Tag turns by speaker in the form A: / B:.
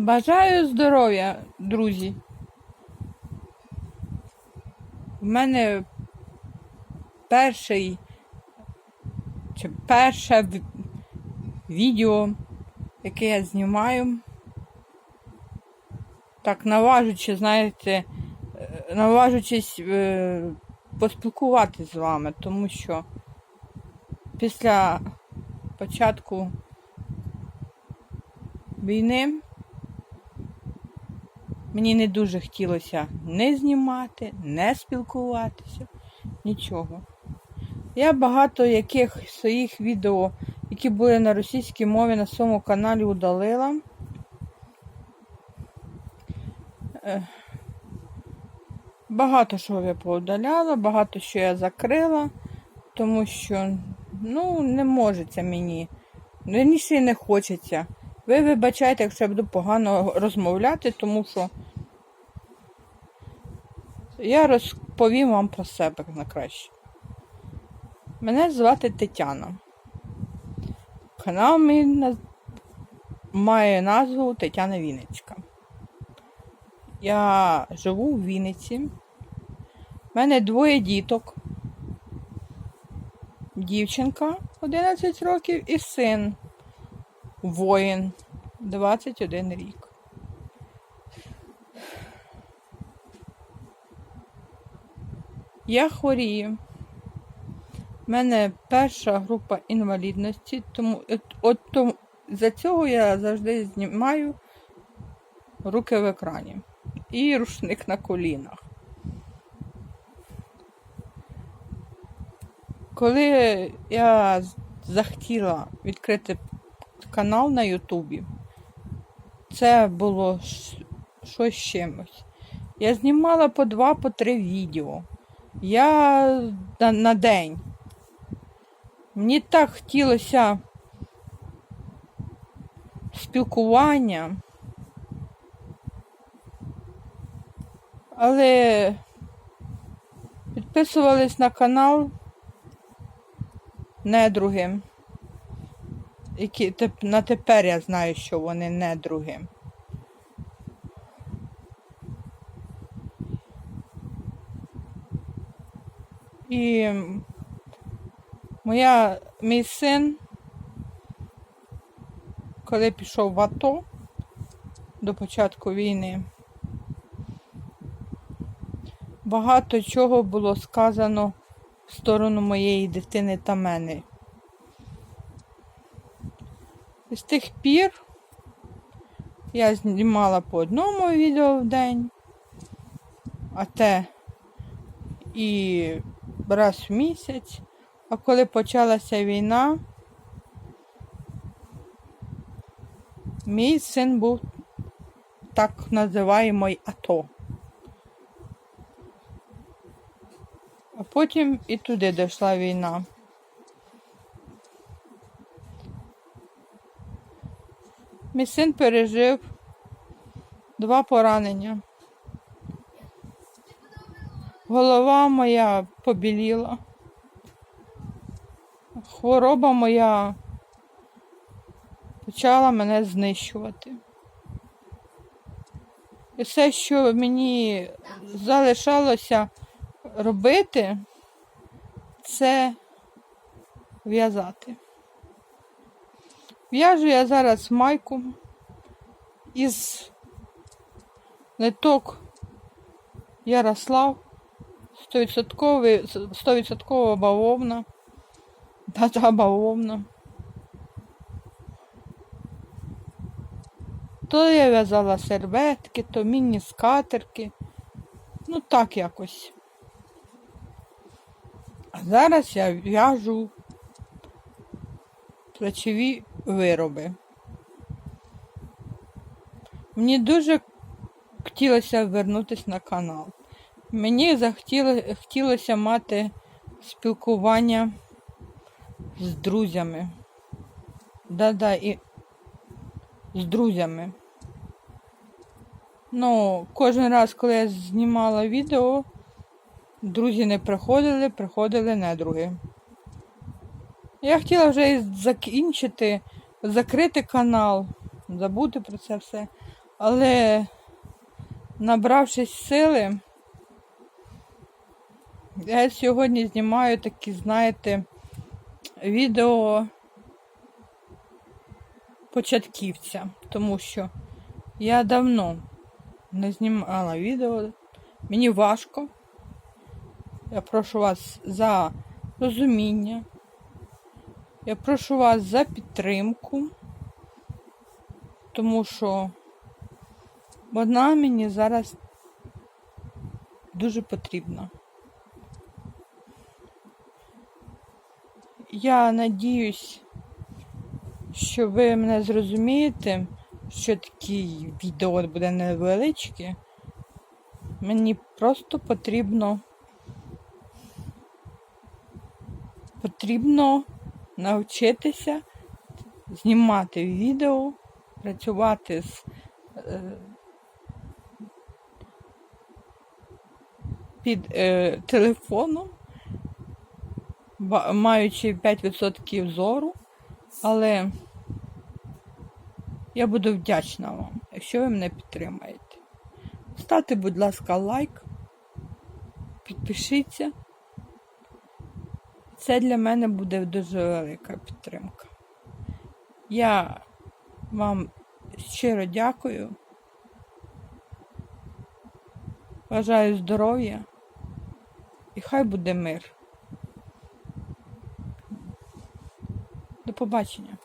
A: Бажаю здоров'я, друзі. В мене перший чи перше відео, яке я знімаю. Так, наважучи, знаєте, е, наважучись е, поспілкуватися з вами, тому що після початку війни мені не дуже хотілося не знімати, не спілкуватися, нічого. Я багато яких своїх відео, які були на російській мові на своєму каналі, удалила. Е, Багато що я поудаляла, багато що я закрила, тому що ну, не може це мені. Раніше не хочеться. Ви вибачайте, якщо я буду погано розмовляти, тому що я розповім вам про себе на краще. Мене звати Тетяна. Канал мій наз- має назву Тетяна Вінницька. Я живу в Вінниці. У мене двоє діток. Дівчинка 11 років і син воїн 21 рік. Я хворію. У мене перша група інвалідності, тому от, от тому, за цього я завжди знімаю руки в екрані і рушник на колінах. Коли я захотіла відкрити канал на Ютубі, це було щось чимось. Я знімала по два, по три відео. Я на, на день. Мені так хотілося спілкування. Але підписувались на канал недруги. Які теп- на тепер я знаю, що вони недруги. І моя, мій син, коли пішов в АТО до початку війни, багато чого було сказано в сторону моєї дитини та мене. З тих пір я знімала по одному відео в день, а те і раз в місяць. А коли почалася війна, мій син був так називаємий АТО. А потім і туди дійшла війна. Мій син пережив два поранення. Голова моя побіліла. Хвороба моя почала мене знищувати. І все, що мені залишалося робити, це в'язати. В'яжу я зараз майку із ниток Ярослав, 100%, 100% бавовна. Та-та бавовна. То я в'язала серветки, то міні-скатерки. Ну так якось. А зараз я в'яжу плечові вироби. Мені дуже хотілося вернутися на канал. Мені хотілося мати спілкування з друзями. Да-да, і з друзями. Ну, кожен раз, коли я знімала відео, друзі не приходили, приходили недруги. Я хотіла вже закінчити, закрити канал, забути про це все. Але набравшись сили, я сьогодні знімаю такі, знаєте, відео початківця, тому що я давно не знімала відео. Мені важко. Я прошу вас за розуміння. Я прошу вас за підтримку, тому що вона мені зараз дуже потрібна. Я надіюсь, що ви мене зрозумієте, що такі відео буде невеличке. Мені просто потрібно потрібно навчитися знімати відео, працювати з е, під е, телефоном, маючи 5% зору, але я буду вдячна вам, якщо ви мене підтримаєте. Ставте, будь ласка, лайк, підпишіться. Це для мене буде дуже велика підтримка. Я вам щиро дякую. Бажаю здоров'я і хай буде мир. До побачення.